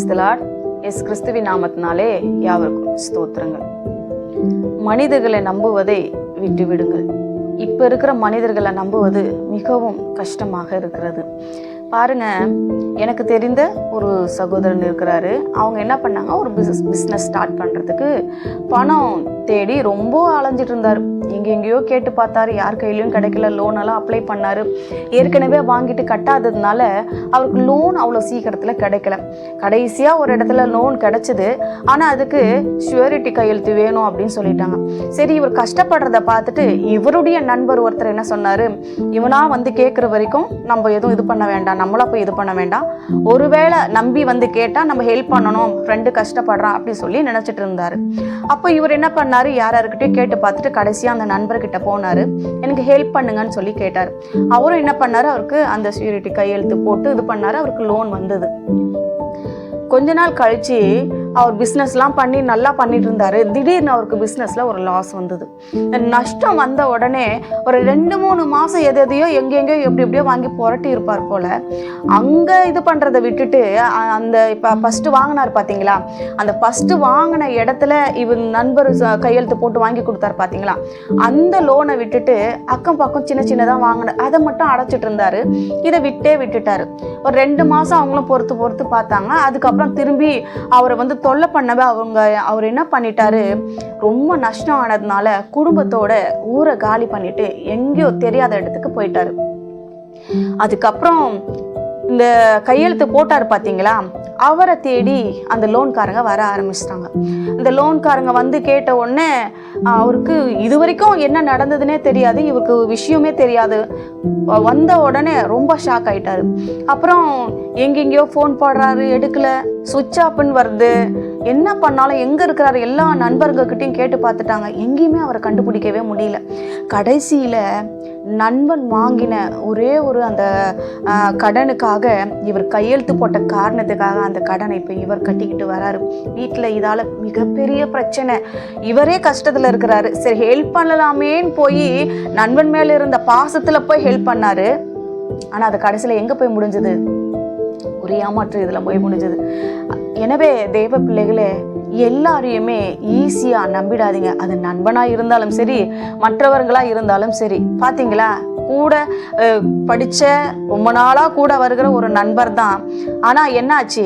Praise the Lord S கிறிஸ்துவின் நாமத்தினாலே யாவருக்கும் ஸ்தோத்திரங்கள். மனிதர்களை நம்புவதை விட்டு விடுங்கள் இப்போ இருக்கிற மனிதர்களை நம்புவது மிகவும் கஷ்டமாக இருக்கிறது. பாருங்க. எனக்கு தெரிந்த ஒரு சகோதரன் இருக்கிறாரு. அவங்க என்ன பண்ணாங்க? ஒரு பிஸ்னஸ் பிஸ்னஸ் ஸ்டார்ட் பண்ணுறதுக்கு பணம் தேடி ரொம்ப அலைஞ்சிட்டு இருந்தார். எங்கெங்கேயோ கேட்டு பார்த்தாரு. யார் கையிலையும் கிடைக்கல. லோன் எல்லாம் அப்ளை பண்ணார். ஏற்கனவே வாங்கிட்டு கட்டாததுனால அவருக்கு லோன் அவ்வளோ சீக்கிரத்தில் கிடைக்கல. கடைசியாக ஒரு இடத்துல லோன் கிடைச்சது. ஆனால் அதுக்கு ஷுவரிட்டி கையெழுத்து வேணும் அப்படின்னு சொல்லிட்டாங்க. சரி இவர் கஷ்டப்படுறத பார்த்துட்டு இவருடைய நண்பர் ஒருத்தர் என்ன சொன்னார்? இவனாக வந்து கேட்குற வரைக்கும் நம்ம எதுவும் இது பண்ண வேண்டாம் நம்மளாக போய் இது பண்ண வேண்டாம். ஒருவேளை நம்பி வந்து கேட்டால் நம்ம ஹெல்ப் பண்ணணும் ஃப்ரெண்டு கஷ்டப்படுறான் அப்படின்னு சொல்லி நினச்சிட்டு இருந்தார். அப்போ இவர் என்ன பண்ணார்? யார் யாருக்கிட்டே கேட்டு பார்த்துட்டு கடைசியாக அந்த நண்பர்கிட்ட போனார். எனக்கு ஹெல்ப் பண்ணுங்கன்னு சொல்லி கேட்டார். அவரும் என்ன பண்ணார்? அவருக்கு அந்த சியூரிட்டி கையெழுத்து போட்டு இது பண்ணார். அவருக்கு லோன் வந்தது. கொஞ்ச நாள் கழித்து அவர் பிஸ்னஸ்லாம் பண்ணி நல்லா பண்ணிட்டு இருந்தாரு திடீர்னு அவருக்கு பிஸ்னஸில் ஒரு லாஸ் வந்தது. நஷ்டம் வந்த உடனே ஒரு ரெண்டு மூணு மாதம் எது எதையோ எங்கெங்கேயோ எப்படி எப்படியோ வாங்கி புரட்டி இருப்பார் போல. அங்கே இது பண்ணுறதை விட்டுட்டு அந்த இப்போ ஃபஸ்ட்டு வாங்கினார் பார்த்தீங்களா அந்த ஃபஸ்ட்டு வாங்கின இடத்துல இவன் நண்பர் ச- கையெழுத்து போட்டு வாங்கி கொடுத்தாரு பார்த்தீங்களா அந்த லோனை விட்டுட்டு அக்கம் பக்கம் சின்ன சின்னதாக வாங்கின அதை மட்டும் அடைச்சிட்டு இருந்தாரு. இதை விட்டே விட்டுட்டார். ஒரு ரெண்டு மாதம் அவங்களும் பொறுத்து பொறுத்து பார்த்தாங்க. அதுக்கப்புறம் திரும்பி அவரை வந்து தொல்லை பண்ணவே அவங்க அவர் என்ன பண்ணிட்டாரு? ரொம்ப நஷ்டம் ஆனதுனால குடும்பத்தோட ஊரை காலி பண்ணிட்டு எங்கேயோ தெரியாத இடத்துக்கு போயிட்டாரு. அதுக்கப்புறம் இந்த கையெழுத்து போட்டார் பார்த்தீங்களா அவரை தேடி அந்த லோன்காரங்க வர ஆரம்பிச்சிட்டாங்க. இந்த லோன்காரங்க வந்து கேட்ட உடனே அவருக்கு இது வரைக்கும் என்ன நடந்ததுன்னே தெரியாது இவருக்கு விஷயமே தெரியாது. வந்த உடனே ரொம்ப ஷாக் ஆயிட்டாரு. அப்புறம் எங்கெங்கேயோ ஃபோன் போடுறாரு எடுக்கல. சுவிட்ச் ஆஃப்னு வருது. என்ன பண்ணாலும் எங்கே இருக்கிறாரு எல்லா நண்பர்கள்கிட்டையும் கேட்டு பார்த்துட்டாங்க. எங்கேயுமே அவரை கண்டுபிடிக்கவே முடியல. கடைசியில் நண்பன் வாங்கின ஒரே ஒரு அந்த கடனுக்காக இவர் கையெழுத்து போட்ட காரணத்துக்காக அந்த கடனை இப்போ இவர் கட்டிக்கிட்டு வராரு. வீட்டில் இதால் மிகப்பெரிய பிரச்சனை. இவரே கஷ்டத்தில் இருக்கிறாரு. சரி ஹெல்ப் பண்ணலாமேன்னு போய் நண்பன் மேலே இருந்த பாசத்தில் போய் ஹெல்ப் பண்ணாரு. ஆனால் அது கடைசியில் எங்கே போய் முடிஞ்சது? ஒரு ஏமாற்று இதில் போய் முடிஞ்சது. எனவே தெய்வ பிள்ளைகளே எல்லாரையுமே ஈஸியாக நம்பிடாதீங்க. அது நண்பனாக இருந்தாலும் சரி மற்றவர்களாக இருந்தாலும் சரி. பார்த்தீங்களா கூட படித்த ரொம்ப நாளாக கூட வருகிற ஒரு நண்பர் தான். ஆனால் என்னாச்சு?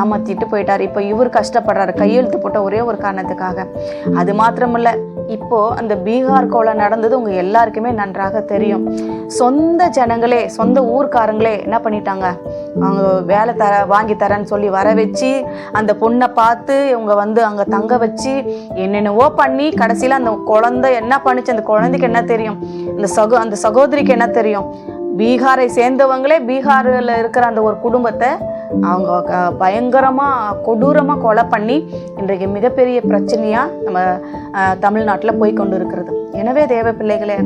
ஏமாத்திட்டு போயிட்டார். இப்போ இவர் கஷ்டப்படுறாரு. கையெழுத்து போட்ட ஒரே ஒரு காரணத்துக்காக. அது மாத்திரமில்ல. இப்போ அந்த பீகார் கொலை நடந்தது உங்க எல்லாருக்குமே நன்றாக தெரியும். சொந்த ஜனங்களே சொந்த ஊர்க்காரங்களே என்ன பண்ணிட்டாங்க? அவங்க வேலை தர வாங்கி தரேன்னு சொல்லி வர வச்சு அந்த பொண்ணை பார்த்து இவங்க வந்து அங்கே தங்க வச்சு என்னென்னவோ பண்ணி கடைசியில் அந்த குழந்தை என்ன பண்ணுச்சு? அந்த குழந்தைக்கு என்ன தெரியும்? அந்த சகோ அந்த சகோதரிக்கு என்ன தெரியும்? பீகாரை சேர்ந்தவங்களே பீகாரில் இருக்கிற அந்த ஒரு குடும்பத்தை அவங்க பயங்கரமாக கொடூரமாக கொலை பண்ணி இன்றைக்கு மிகப்பெரிய பிரச்சனையாக நம்ம தமிழ்நாட்டில் போய் கொண்டு இருக்கிறது எனவே தேவ பிள்ளைகளே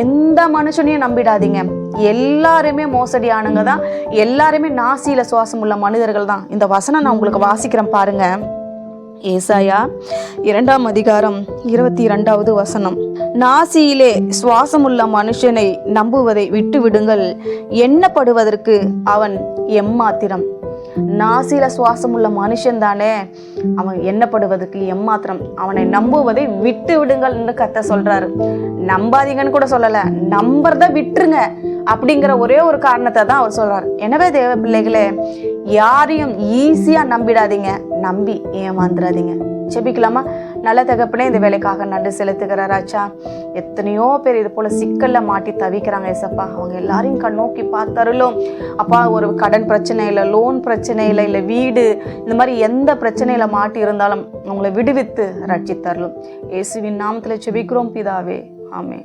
எந்த மனுஷனையும் நம்பிடாதீங்க. எல்லாருமே மோசடியானுங்க தான். எல்லாருமே நாசியில் சுவாசம் உள்ள மனிதர்கள் தான். இந்த வசனம் நான் உங்களுக்கு வாசிக்கிறேன் பாருங்கள் ஏசாயா இரண்டாம் அதிகாரம் இருபத்தி இரண்டாவது வசனம். நாசியிலே சுவாசமுள்ள மனுஷனை நம்புவதை விட்டுவிடுங்கள். எண்ணப்படுவதற்கு அவன் எம்மாத்திரம். நாசியில சுவாசமுள்ள மனுஷன் தானே. அவன் எண்ணப்படுவதற்கு எம்மாத்திரம் அவனை நம்புவதை விட்டு விடுங்கள்னு கத்த சொல்றாரு. நம்பாதீங்கன்னு கூட சொல்லல நம்புறத விட்டுருங்க அப்படிங்கிற ஒரே ஒரு காரணத்தை தான் அவர் சொல்றாரு. எனவே தேவ பிள்ளைகளே யாரையும் ஈஸியா நம்பிடாதீங்க நம்பி ஏமாந்துடாதீங்க. செபிக்கலாமா? நல்ல தகப்பனே இந்த வேலைக்காக நன்றி செலுத்துகிறாராச்சா எத்தனையோ பேர் இது போல சிக்கல்ல மாட்டி தவிக்கிறாங்க ஏசப்பா. அவங்க எல்லாரையும் கண் நோக்கி பார்த்தருளும் அப்பா ஒரு கடன் பிரச்சனையில லோன் பிரச்சனையில் இல்லை வீடு இந்த மாதிரி எந்த பிரச்சனையில மாட்டி இருந்தாலும் அவங்களை விடுவித்து ரட்சித்தரலும். இயேசுவின் நாமத்தில் செபிக்கிறோம் பிதாவே. ஆமே